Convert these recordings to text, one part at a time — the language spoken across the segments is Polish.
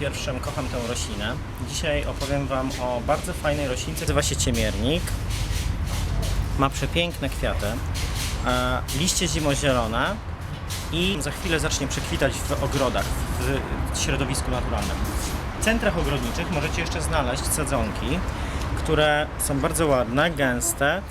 pierwszym Kocham tę roślinę. Dzisiaj opowiem Wam o bardzo fajnej roślince, nazywa się ciemiernik. Ma przepiękne kwiaty, e, liście zimozielone i za chwilę zacznie przekwitać w ogrodach, w środowisku naturalnym. W centrach ogrodniczych możecie jeszcze znaleźć sadzonki, które są bardzo ładne, gęste.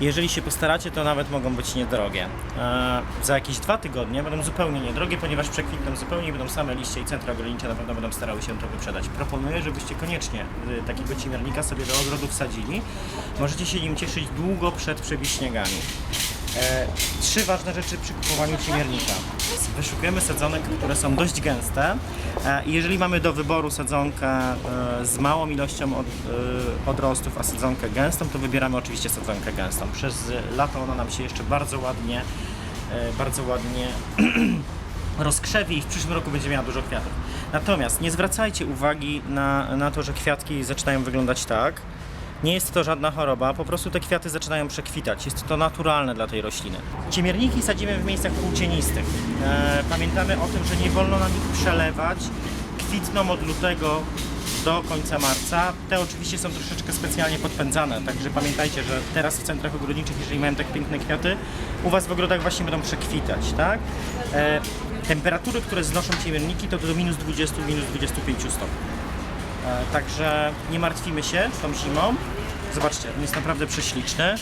Jeżeli się postaracie, to nawet mogą być niedrogie. E, za jakieś dwa tygodnie będą zupełnie niedrogie, ponieważ przekwitną zupełnie i będą same liście i centra ogrodnicze na pewno będą starały się to wyprzedać. Proponuję, żebyście koniecznie y, takiego cimiernika sobie do ogrodu wsadzili. Możecie się nim cieszyć długo przed przebiśniegami. E, trzy ważne rzeczy przy kupowaniu cimiernika. Wyszukujemy sadzonek, które są dość gęste e, i jeżeli mamy do wyboru sadzonkę e, z małą ilością od, e, odrostów, a sadzonkę gęstą, to wybieramy oczywiście sadzonkę gęstą. Przez lato ona nam się jeszcze bardzo ładnie, e, bardzo ładnie rozkrzewi i w przyszłym roku będzie miała dużo kwiatów. Natomiast nie zwracajcie uwagi na, na to, że kwiatki zaczynają wyglądać tak. Nie jest to żadna choroba, po prostu te kwiaty zaczynają przekwitać. Jest to naturalne dla tej rośliny. Ciemierniki sadzimy w miejscach półcienistych. E, pamiętamy o tym, że nie wolno na nich przelewać. Kwitną od lutego do końca marca. Te oczywiście są troszeczkę specjalnie podpędzane, także pamiętajcie, że teraz w centrach ogrodniczych, jeżeli mają tak piękne kwiaty, u Was w ogrodach właśnie będą przekwitać, tak? E, temperatury, które znoszą ciemierniki to do minus 20, minus 25 stopni. E, Także nie martwimy się tą zimą. Zobaczcie, on jest naprawdę prześliczny.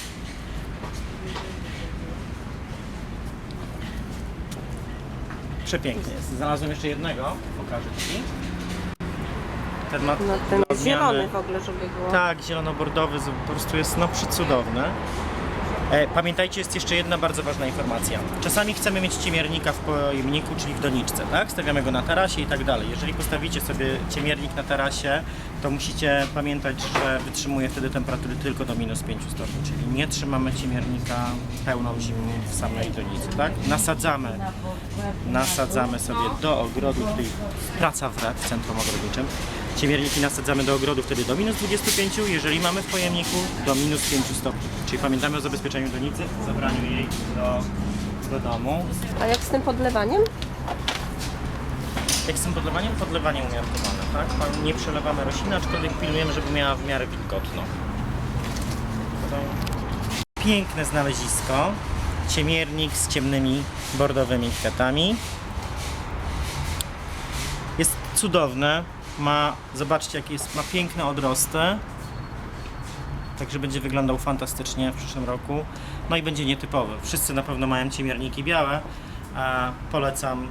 Przepiękny jest. Znalazłem jeszcze jednego, pokażę Ci. Ten ma No ten zielony w ogóle, żeby było. Tak, zielonobordowy, po prostu jest no przecudowny. E, pamiętajcie, jest jeszcze jedna bardzo ważna informacja. Czasami chcemy mieć ciemiernika w pojemniku, czyli w doniczce, tak? Stawiamy go na tarasie i tak dalej. Jeżeli postawicie sobie ciemiernik na tarasie, to musicie pamiętać, że wytrzymuje wtedy temperatury tylko do minus 5 stopni, czyli nie trzymamy ciemiernika pełną zimą w samej donicy, tak? Nasadzamy, nasadzamy sobie do ogrodu, czyli praca w RAD, w centrum ogrodniczym. Ciemierniki nasadzamy do ogrodu wtedy do minus 25, jeżeli mamy w pojemniku do minus 5 stopni. Czyli pamiętamy o zabezpieczeniu donicy, zabraniu jej do, do domu. A jak z tym podlewaniem? Jak z tym podlewaniem? Podlewanie umiarkowane, tak? Nie przelewamy rośliny, aczkolwiek pilnujemy, żeby miała w miarę wilgotno. Piękne znalezisko. Ciemiernik z ciemnymi bordowymi kwiatami. Jest cudowne. Ma, zobaczcie, jakie jest, ma piękne odrosty. Także będzie wyglądał fantastycznie w przyszłym roku. No i będzie nietypowy. Wszyscy na pewno mają ciemierniki białe. A polecam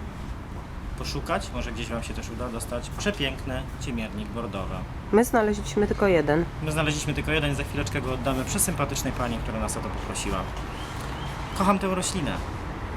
poszukać, może gdzieś Wam się też uda dostać przepiękny ciemiernik bordowy. My znaleźliśmy tylko jeden. My znaleźliśmy tylko jeden, za chwileczkę go oddamy przesympatycznej pani, która nas o to poprosiła. Kocham tę roślinę.